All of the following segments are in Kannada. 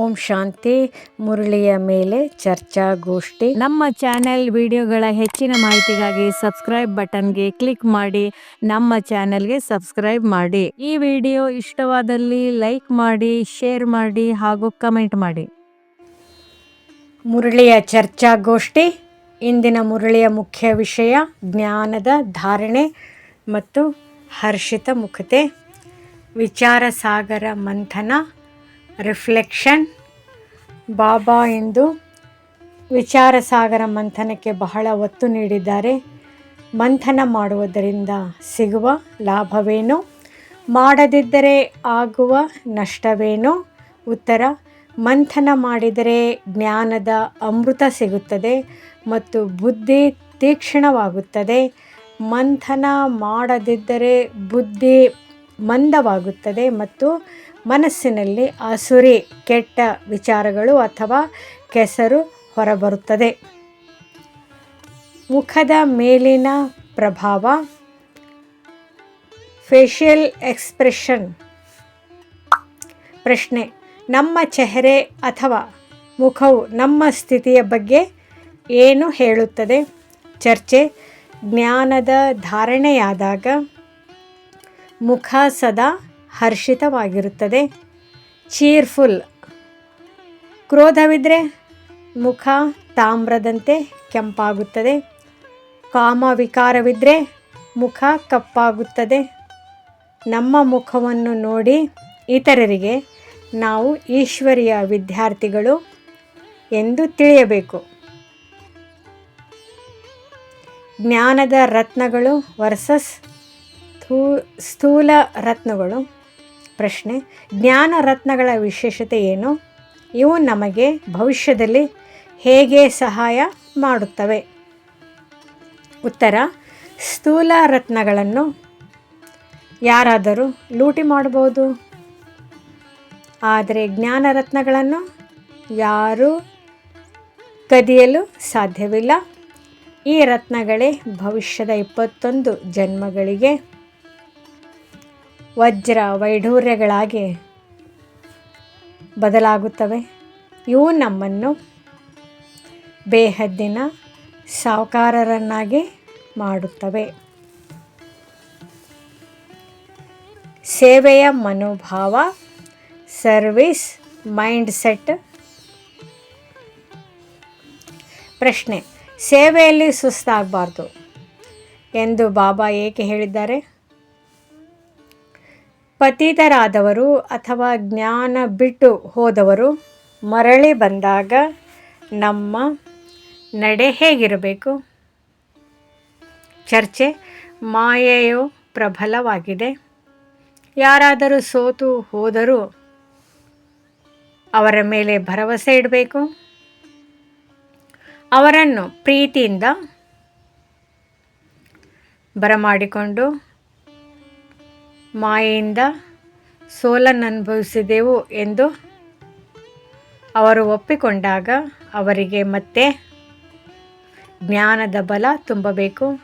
ಓಂ ಶಾಂತಿ. ಮುರಳಿಯ ಮೇಲೆ ಚರ್ಚಾಗೋಷ್ಠಿ ನಮ್ಮ ಚಾನೆಲ್ ವಿಡಿಯೋಗಳ ಹೆಚ್ಚಿನ ಮಾಹಿತಿಗಾಗಿ ಸಬ್ಸ್ಕ್ರೈಬ್ ಬಟನ್ಗೆ ಕ್ಲಿಕ್ ಮಾಡಿ ನಮ್ಮ ಚಾನೆಲ್ಗೆ ಸಬ್ಸ್ಕ್ರೈಬ್ ಮಾಡಿ. ಈ ವಿಡಿಯೋ ಇಷ್ಟವಾದಲ್ಲಿ ಲೈಕ್ ಮಾಡಿ ಶೇರ್ ಮಾಡಿ ಹಾಗೂ ಕಮೆಂಟ್ ಮಾಡಿ. ಮುರಳಿಯ ಚರ್ಚಾಗೋಷ್ಠಿ ಇಂದಿನ ಮುರಳಿಯ ಮುಖ್ಯ ವಿಷಯ ಜ್ಞಾನದ ಧಾರಣೆ ಮತ್ತು ಹರ್ಷಿತ ಮುಖತೆ ವಿಚಾರ ಸಾಗರ ಮಂಥನ ರಿಫ್ಲೆಕ್ಷನ್. ಬಾಬಾ ಎಂದು ವಿಚಾರ ಸಾಗರ ಮಂಥನಕ್ಕೆ ಬಹಳ ಒತ್ತು ನೀಡಿದ್ದಾರೆ. ಮಂಥನ ಮಾಡುವುದರಿಂದ ಸಿಗುವ ಲಾಭವೇನು? ಮಾಡದಿದ್ದರೆ ಆಗುವ ನಷ್ಟವೇನು? ಉತ್ತರ, ಮಂಥನ ಮಾಡಿದರೆ ಜ್ಞಾನದ ಅಮೃತ ಸಿಗುತ್ತದೆ ಮತ್ತು ಬುದ್ಧಿ ತೀಕ್ಷ್ಣವಾಗುತ್ತದೆ. ಮಂಥನ ಮಾಡದಿದ್ದರೆ ಬುದ್ಧಿ ಮಂದವಾಗುತ್ತದೆ ಮತ್ತು ಮನಸ್ಸಿನಲ್ಲಿ ಅಸುರಿ, ಕೆಟ್ಟ ವಿಚಾರಗಳು ಅಥವಾ ಕೆಸರು ಹೊರಬರುತ್ತದೆ. ಮುಖದ ಮೇಲಿನ ಪ್ರಭಾವ ಫೇಶಿಯಲ್ ಎಕ್ಸ್ಪ್ರೆಷನ್ ಪ್ರಶ್ನೆ, ನಮ್ಮ ಚೆಹರೆ ಅಥವಾ ಮುಖವು ನಮ್ಮ ಸ್ಥಿತಿಯ ಬಗ್ಗೆ ಏನು ಹೇಳುತ್ತದೆ? ಚರ್ಚೆ, ಜ್ಞಾನದ ಧಾರಣೆಯಾದಾಗ ಮುಖ ಸದಾ ಹರ್ಷಿತವಾಗಿರುತ್ತದೆ. ಚೀರ್ಫುಲ್. ಕ್ರೋಧವಿದ್ದರೆ ಮುಖ ತಾಮ್ರದಂತೆ ಕೆಂಪಾಗುತ್ತದೆ. ಕಾಮ ವಿಕಾರವಿದ್ದರೆ ಮುಖ ಕಪ್ಪಾಗುತ್ತದೆ. ನಮ್ಮ ಮುಖವನ್ನು ನೋಡಿ ಇತರರಿಗೆ ನಾವು ಈಶ್ವರಿಯ ವಿದ್ಯಾರ್ಥಿಗಳು ಎಂದು ತಿಳಿಯಬೇಕು. ಜ್ಞಾನದ ರತ್ನಗಳು ವರ್ಸಸ್ ಥೂ ಸ್ಥೂಲ ರತ್ನಗಳು. ಪ್ರಶ್ನೆ, ಜ್ಞಾನ ರತ್ನಗಳ ವಿಶೇಷತೆ ಏನು? ಇವು ನಮಗೆ ಭವಿಷ್ಯದಲ್ಲಿ ಹೇಗೆ ಸಹಾಯ ಮಾಡುತ್ತವೆ? ಉತ್ತರ, ಸ್ಥೂಲ ರತ್ನಗಳನ್ನು ಯಾರಾದರೂ ಲೂಟಿ ಮಾಡಬಹುದು? ಆದರೆ ಜ್ಞಾನ ರತ್ನಗಳನ್ನು ಯಾರೂ ಕದಿಯಲು ಸಾಧ್ಯವಿಲ್ಲ. ಈ ರತ್ನಗಳೇ ಭವಿಷ್ಯದ ಇಪ್ಪತ್ತೊಂದು ಜನ್ಮಗಳಿಗೆ ವಜ್ರ ವೈಢೂರ್ಯಗಳಾಗಿ ಬದಲಾಗುತ್ತವೆ. ಇವು ನಮ್ಮನ್ನು ಬೇಹದ್ದಿನ ಸಾಹುಕಾರರನ್ನಾಗಿ ಮಾಡುತ್ತವೆ. ಸೇವೆಯ ಮನೋಭಾವ, ಸರ್ವಿಸ್, ಮೈಂಡ್ಸೆಟ್. ಪ್ರಶ್ನೆ, ಸೇವೆಯಲ್ಲಿ ಸುಸ್ತಾಗಬಾರ್ದು ಎಂದು ಬಾಬಾ ಏಕೆ ಹೇಳಿದ್ದಾರೆ? ಪತಿತರಾದವರು ಅಥವಾ ಜ್ಞಾನ ಬಿಟ್ಟು ಹೋದವರು ಮರಳಿ ಬಂದಾಗ ನಮ್ಮ ನಡೆ ಹೇಗಿರಬೇಕು? ಚರ್ಚೆ ಮಾಯೆಯು ಪ್ರಬಲವಾಗಿದೆ. ಯಾರಾದರೂ ಸೋತು ಹೋದರೂ ಅವರ ಮೇಲೆ ಭರವಸೆ ಇಡಬೇಕು. ಅವರನ್ನು ಪ್ರೀತಿಯಿಂದ ಬರಮಾಡಿಕೊಂಡು ಮಾಯೆಯಿಂದ ಸೋಲನ್ನು ಅನುಭವಿಸಿದೆವು ಎಂದು ಅವರು ಒಪ್ಪಿಕೊಂಡಾಗ ಅವರಿಗೆ ಮತ್ತೆ ಜ್ಞಾನದ ಬಲ ತುಂಬಬೇಕು.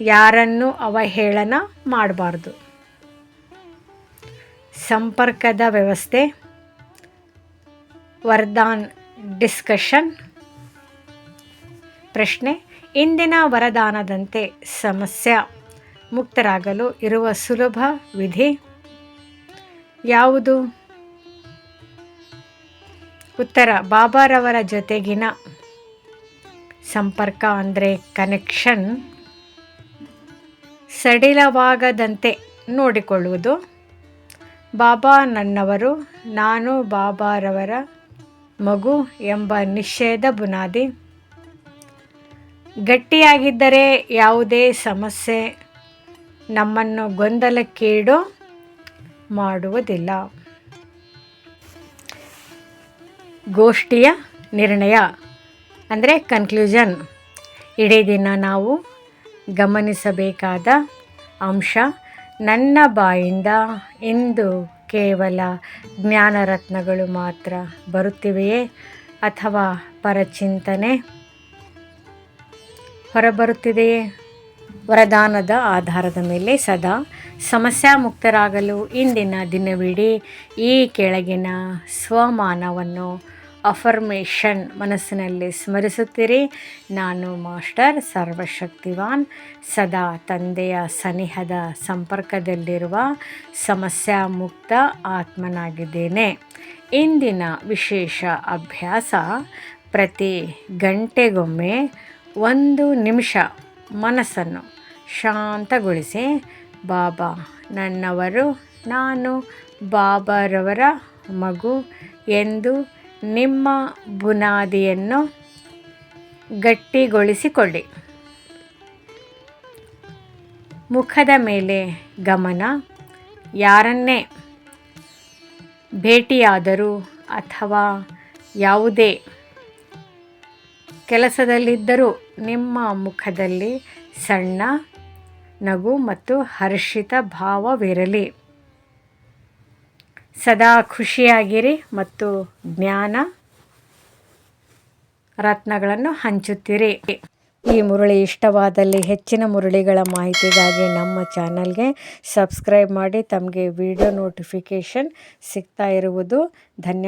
ಯಾರನ್ನು ಅವಹೇಳನ ಮಾಡಬಾರ್ದು. ಸಂಪರ್ಕದ ವ್ಯವಸ್ಥೆ. ವರದಾನ್ ಡಿಸ್ಕಷನ್. ಪ್ರಶ್ನೆ, ಇಂದಿನ ವರದಾನದಂತೆ ಸಮಸ್ಯೆ ಮುಕ್ತರಾಗಲು ಇರುವ ಸುಲಭ ವಿಧಿ ಯಾವುದು? ಉತ್ತರ, ಬಾಬಾರವರ ಜೊತೆಗಿನ ಸಂಪರ್ಕ ಅಂದರೆ ಕನೆಕ್ಷನ್ ಸಡಿಲವಾಗದಂತೆ ನೋಡಿಕೊಳ್ಳುವುದು. ಬಾಬಾ ನನ್ನವರು, ನಾನು ಬಾಬಾರವರ ಮಗು ಎಂಬ ನಿಷೇಧ ಬುನಾದಿ. ಗಟ್ಟಿಯಾಗಿದ್ದರೆ ಯಾವುದೇ ಸಮಸ್ಯೆ ನಮ್ಮನ್ನು ಗೊಂದಲಕ್ಕೀಡು ಮಾಡುವುದಿಲ್ಲ. ಗೋಷ್ಠಿಯ ನಿರ್ಣಯ. ಅಂದರೆ ಕನ್ಕ್ಲೂಷನ್ ಇಡೀ ದಿನ ನಾವು ಗಮನಿಸಬೇಕಾದ ಅಂಶ, ನನ್ನ ಬಾಯಿಂದ ಇಂದು ಕೇವಲ ಜ್ಞಾನರತ್ನಗಳು ಮಾತ್ರ ಬರುತ್ತಿವೆಯೇ ಅಥವಾ ಪರಚಿಂತನೆ ಹೊರಬರುತ್ತಿದೆಯೇ? ವರದಾನದ ಆಧಾರದ ಮೇಲೆ ಸದಾ ಸಮಸ್ಯಾ ಮುಕ್ತರಾಗಲು ಇಂದಿನ ದಿನವಿಡೀ ಈ ಕೆಳಗಿನ ಸ್ವಮಾನವನ್ನು ಅಫರ್ಮೇಷನ್ ಮನಸ್ಸಿನಲ್ಲಿ ಸ್ಮರಿಸುತ್ತೀರಿ. ನಾನು ಮಾಸ್ಟರ್ ಸರ್ವಶಕ್ತಿವಾನ್. ಸದಾ ತಂದೆಯ ಸನಿಹದ ಸಂಪರ್ಕದಲ್ಲಿರುವ ಸಮಸ್ಯಾ ಮುಕ್ತ ಆತ್ಮನಾಗಿದ್ದೇನೆ. ಇಂದಿನ ವಿಶೇಷ ಅಭ್ಯಾಸ ಪ್ರತಿ ಗಂಟೆಗೊಮ್ಮೆ ಒಂದು ನಿಮಿಷ ಮನಸ್ಸನ್ನು ಶಾಂತಗೊಳಿಸಿ, ಬಾಬಾ, ನನ್ನವರು, ನಾನು ಬಾಬಾರವರ ಮಗು ಎಂದು ನಿಮ್ಮ ಬುನಾದಿಯನ್ನು ಗಟ್ಟಿಗೊಳಿಸಿಕೊಳ್ಳಿ. ಮುಖದ ಮೇಲೆ ಗಮನ, ಯಾರನ್ನೇ ಭೇಟಿಯಾದರೂ ಅಥವಾ ಯಾವುದೇ ಕೆಲಸದಲ್ಲಿದ್ದರೂ ನಿಮ್ಮ ಮುಖದಲ್ಲಿ ಸಣ್ಣ ನಗು ಮತ್ತು ಹರ್ಷಿತ ಭಾವವಿರಲಿ. ಸದಾ ಖುಷಿಯಾಗಿರಿ ಮತ್ತು ಜ್ಞಾನ ರತ್ನಗಳನ್ನು ಹಂಚುತ್ತಿರಿ. ಈ ಮುರಳಿ ಇಷ್ಟವಾದಲ್ಲಿ ಹೆಚ್ಚಿನ ಮುರಳಿಗಳ ಮಾಹಿತಿಗಾಗಿ ನಮ್ಮ ಚಾನಲ್ಗೆ ಸಬ್ಸ್ಕ್ರೈಬ್ ಮಾಡಿ, ತಮಗೆ ವಿಡಿಯೋ ನೋಟಿಫಿಕೇಷನ್ ಸಿಗ್ತಾ ಇರುವುದು ಧನ್ಯ